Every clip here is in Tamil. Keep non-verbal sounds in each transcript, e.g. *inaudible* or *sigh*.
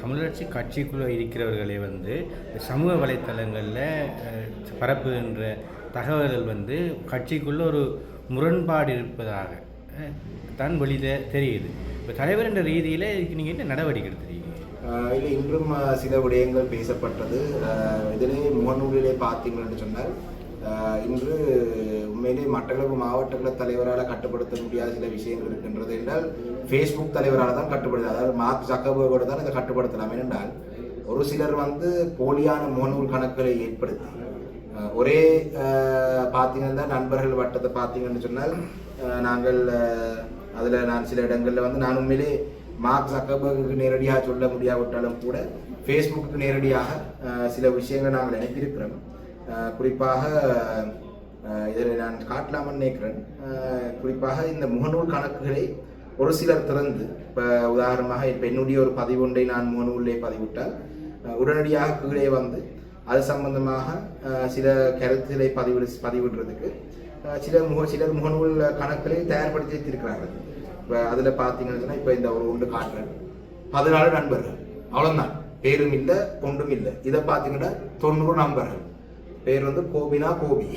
தமிழர்ச்சி கட்சிக்குள்ளே இருக்கிறவர்களே வந்து சமூக வலைத்தளங்களில் பரப்புகின்ற தகவல்கள் வந்து கட்சிக்குள்ள ஒரு முரண்பாடு இருப்பதாக தான் வெளியில் தெரியுது. இப்போ தலைவர் என்ற ரீதியில் இதுக்கு நீங்கள் என்ன நடவடிக்கை எடுத்துருக்கீங்க? இல்லை இன்றும் சில விடயங்கள் பேசப்பட்டது. இதிலே முகநூலிலே பார்த்தீங்கன்னு சொன்னால் இன்று உண்மையிலே மட்டக்களப்பு மாவட்டங்கள தலைவரால் கட்டுப்படுத்த முடியாத சில விஷயங்கள் இருக்கின்றது என்றால் ஃபேஸ்புக் தலைவரால் தான் கட்டுப்படுது அதாவது மார்க் ஜக்கபர்கோட தான் இதை கட்டுப்படுத்தலாம். ஏனென்றால் ஒரு சிலர் வந்து போலியான முகநூல் கணக்குகளை ஏற்படுத்தி ஒரே பார்த்தீங்கன்னா நண்பர்கள் வட்டத்தை பார்த்தீங்கன்னு சொன்னால் நாங்கள் அதில் நான் சில இடங்களில் வந்து நான் உண்மையிலே மார்க் சக்கபர்க்கு நேரடியாக சொல்ல முடியாவிட்டாலும் கூட ஃபேஸ்புக்கு நேரடியாக சில விஷயங்களை நாங்கள் அனுப்பியிருக்கிறோம். குறிப்பாக இதில் நான் காட்டலாமன்னு நினைக்கிறேன். குறிப்பாக இந்த முகநூல் கணக்குகளை ஒரு சிலர் திறந்து இப்போ உதாரணமாக இப்போ என்னுடைய ஒரு பதிவு ஒன்றை நான் முகநூலிலே பதிவிட்டால் உடனடியாக கீழே வந்து அது சம்பந்தமாக சில கருத்துக்களை பதிவிடு பதிவிடுறதுக்கு சில முக சிலர் முகநூல் கணக்குகளை தயார்படுத்தி வைத்திருக்கிறார்கள். இப்போ அதில் பார்த்தீங்கன்னு இப்போ இந்த ஒரு ஒன்று காட்டுறேன். பதினாலு நண்பர்கள். அவ்வளோதான் பேரும் இல்லை ஒன்றும் இல்லை. இதை பார்த்தீங்கன்னா தொண்ணூறு நண்பர்கள். பேர் வந்து கோபினா கோபி.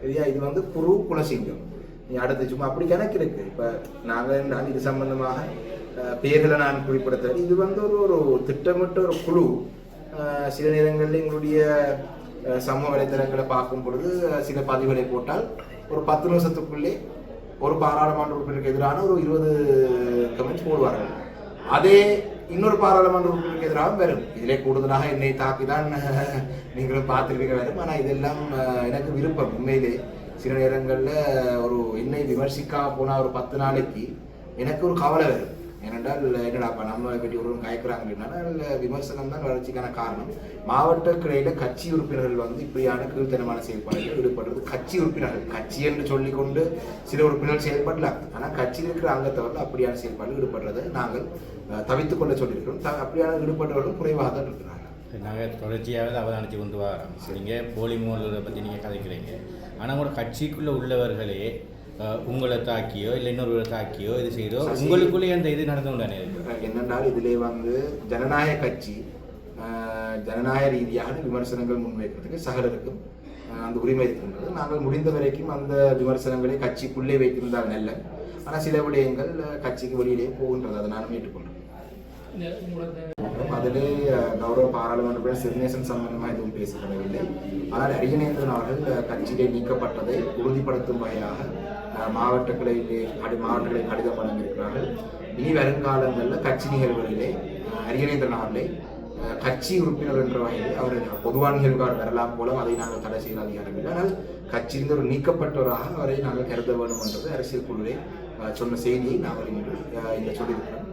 சரியா? இது வந்து குரு குலசிங்கம். நீ அடுத்து சும்மா அப்படி கணக்கு இருக்கு இப்போ நாங்கள் இது சம்பந்தமாக பேர்களை நான் குறிப்பிடுத்த இது வந்து ஒரு ஒரு திட்டமிட்ட ஒரு குழு. சில நேரங்களில் எங்களுடைய சமூக வலைத்தளங்களை பார்க்கும் பொழுது சில பதிவுகளை போட்டால் ஒரு பத்து நிமிஷத்துக்குள்ளே ஒரு பாராளுமன்ற உறுப்பினருக்கு எதிரான ஒரு இருபது கமெண்ட்ஸ் போடுவார்கள். அதே இன்னொரு பாராளுமன்ற உறுப்பினருக்கு எதிராக வரும். இதிலே கூடுதலாக என்னை தாக்கிதான் *laughs* நீங்களும் பார்த்துருப்பீங்க வரும். ஆனால் இதெல்லாம் எனக்கு விருப்பம். உண்மையிலே சில நேரங்களில் ஒரு என்னை விமர்சிக்காமல் போனால் ஒரு பத்து நாளைக்கு எனக்கு ஒரு கவலை வரும். ஏனென்றால் என்னடாப்பா நம்மளை பற்றி ஒருவரும் கயக்கிறாங்க அப்படின்னா விமர்சனம் தான் வளர்ச்சிக்கான காரணம். மாவட்ட கிளையில கட்சி உறுப்பினர்கள் வந்து இப்படியான கீழ்த்தனமான செயல்பாடுகள் ஈடுபடுறது கட்சி உறுப்பினர்கள். கட்சி என்று சொல்லிக்கொண்டு சில உறுப்பினர்கள் செயல்படலாம் ஆனால் கட்சியில் இருக்கிற அங்கத்தவர்கள் அப்படியான செயல்பாடுகள் ஈடுபடுறதை நாங்கள் தவித்துக் கொள்ள சொல்லியிருக்கிறோம். த- அப்படியான ஈடுபட்டவர்கள் குறைவாக தான் இருக்கிறார்கள். நாங்கள் தொடர்ச்சியாக அவதானித்து கொண்டு வரோம். நீங்கள் போலி மூலத்தை பற்றி நீங்கள் கதைக்கிறீங்க. ஆனால் உங்களோட கட்சிக்குள்ளே உள்ளவர்களே உங்களை தாக்கியோ இல்லை இன்னொருவரை தாக்கியோ இது செய்தோ. உங்களுக்குள்ளே அந்த இது நடந்து கொண்டானே இருக்கு என்னென்றால் இதிலே வந்து ஜனநாயக கட்சி ஜனநாயக ரீதியான விமர்சனங்கள் முன்வைக்கிறதுக்கு சகலருக்கும் அந்த உரிமை இருக்கின்றது. நாங்கள் முடிந்த வரைக்கும் அந்த விமர்சனங்களை கட்சிக்குள்ளே வைத்திருந்தால் நல்ல ஆனால் சில விடயங்கள் கட்சிக்கு வெளியிலே போகின்றது. அதை நானும் ஏற்றுக்கொள்கிறேன். அதிலே கௌரவ பாராளுமன்ற உறுப்பினர் சிறுநேசன் சம்பந்தமாக எதுவும் பேசப்படவில்லை. ஆனால் அரியநேந்திரன் அவர்கள் கட்சியிலே நீக்கப்பட்டதை உறுதிப்படுத்தும் வகையாக அஹ், மாவட்ட கிளையிலே கடிதம் வழங்கியிருக்கிறார்கள். இனி வருங்காலங்களில் கட்சி நிகழ்வுகளிலே அஹ், அரியநேந்திரன் அவர்களை கட்சி உறுப்பினர் என்ற வகையில் அவர் பொதுவான நிகழ்வார் வரலாம் போல அதை நாங்கள் தடை செய்யலாம் அதிகாரம் இல்லை. ஆனால் கட்சியிலிருந்து ஒரு நீக்கப்பட்டவராக அவரை நாங்கள் கருத வேண்டும் என்றது அரசியல் குழுவை சொன்ன செய்தியை நாங்கள் இன்று இங்கே சொல்லியிருக்கிறோம்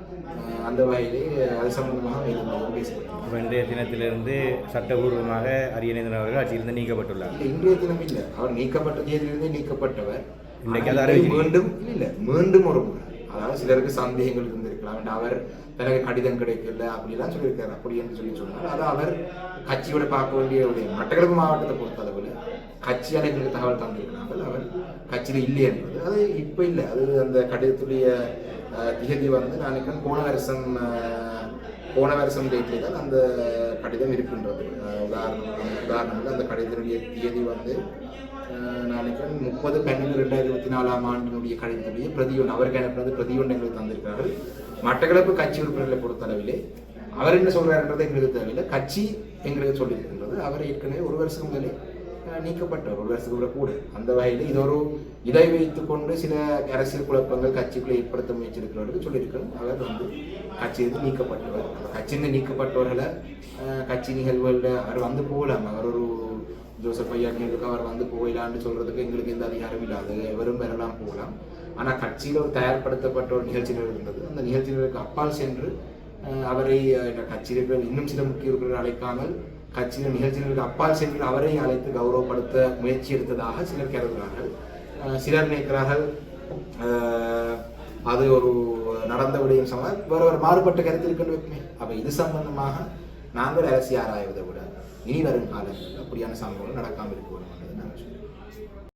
அந்த வகையிலே அது சம்பந்தமாக மேலும் இன்றைய தினத்திலிருந்து சட்டபூர்வமாக அரியநேந்திரன் அவர்கள் ஆட்சியிலிருந்து நீக்கப்பட்டுள்ளார். இன்றைய தினம் இல்லை. அவர் நீக்கப்பட்ட தேதியிலிருந்தே நீக்கப்பட்டவர். இன்றைக்கு. மீண்டும் இல்ல இல்ல மீண்டும் ஒரு முறை. அதாவது சிலருக்கு சந்தேகங்கள் இருந்திருக்கலாம். and அவர் தனக்கு கடிதம் கிடைக்கல அப்படிலாம் சொல்லியிருக்காரு. அப்படி என்று சொல்லி சொன்னார். அது அவர் கட்சியோட பார்க்க வேண்டிய ஒரு மட்டக்களப்பு மாவட்டத்தை பொறுத்த அளவில் கட்சியால் எங்களுக்கு தகவல் தந்திருக்கிறார்கள் அவர் கட்சியில் இல்லை என்பது அது இப்போ இல்லை. அது அந்த கடிதத்துடைய திகதி வந்து நான் போன வருஷம் போன வருஷம் டேட்டில் தான் அந்த கடிதம் இருக்கின்றது. உதாரணம் உதாரணம் அந்த கடிதத்துடைய தேதி வந்து நாளைக்கு முப்பது பன்னெண்டு ரெண்டாயிரத்தி இருபத்தி நாலாம் ஆண்டினுடைய கடிதத்துடைய பிரதி அவருக்கு அனுப்பினது பிரதியொன்று எங்களுக்கு தந்திருக்கிறார்கள். மட்டக்களப்பு கட்சி உறுப்பினர்களை பொறுத்தளவிலே அவர் என்ன சொல்றாருன்றது எங்களுக்கு தேவையில்லை கட்சி எங்களுக்கு சொல்லியிருக்கின்றது. அவர் ஏற்கனவே ஒரு வருஷம் முதலே நீக்கப்பட்டவர் ஒரு வருஷத்துக்கு கூட கூட. அந்த வகையில் இது ஒரு இதை வைத்துக்கொண்டு சில அரசியல் குழப்பங்கள் கட்சிக்குள்ளே ஏற்படுத்த முயற்சியிருக்கிறவர்கள் சொல்லியிருக்கணும் அவர் வந்து கட்சியிலிருந்து நீக்கப்பட்டவர். அந்த கட்சியிலிருந்து நீக்கப்பட்டவர்களை கட்சி நிகழ்வுகளில் அவர் வந்து போகலாம் அவர் ஒரு ஜோசப் ஐயா நிகழ்வுக்கு அவர் வந்து போகலான்னு சொல்றதுக்கு எங்களுக்கு எந்த அதிகாரம் இல்லாது எவரும் வரலாம் போகலாம். ஆனால் கட்சியில் ஒரு தயார்படுத்தப்பட்ட ஒரு நிகழ்ச்சி இருந்தது. அந்த நிகழ்ச்சிகளுக்கு அப்பால் சென்று அவரை இந்த கட்சியில் இருக்கிற இன்னும் சில முக்கிய உறுப்பினர் அழைக்காமல் கட்சியின் நிகழ்ச்சிகளுக்கு அப்பால் சென்று அவரை அழைத்து கௌரவப்படுத்த முயற்சி எடுத்ததாக சிலர் கருதுகிறார்கள். சிலர் நினைக்கிறார்கள் அது ஒரு நடந்த விடயம் சம்பந்தம். வேற ஒரு மாறுபட்ட கருத்து இருக்குன்னு வைப்போமே. அப்ப இது சம்பந்தமாக நாங்கள் அரசியல் ஆராய்வதை விட இனி வரும் காலங்களில் அப்படியான சம்பவங்கள் நடக்காமல் இருக்க வேண்டும்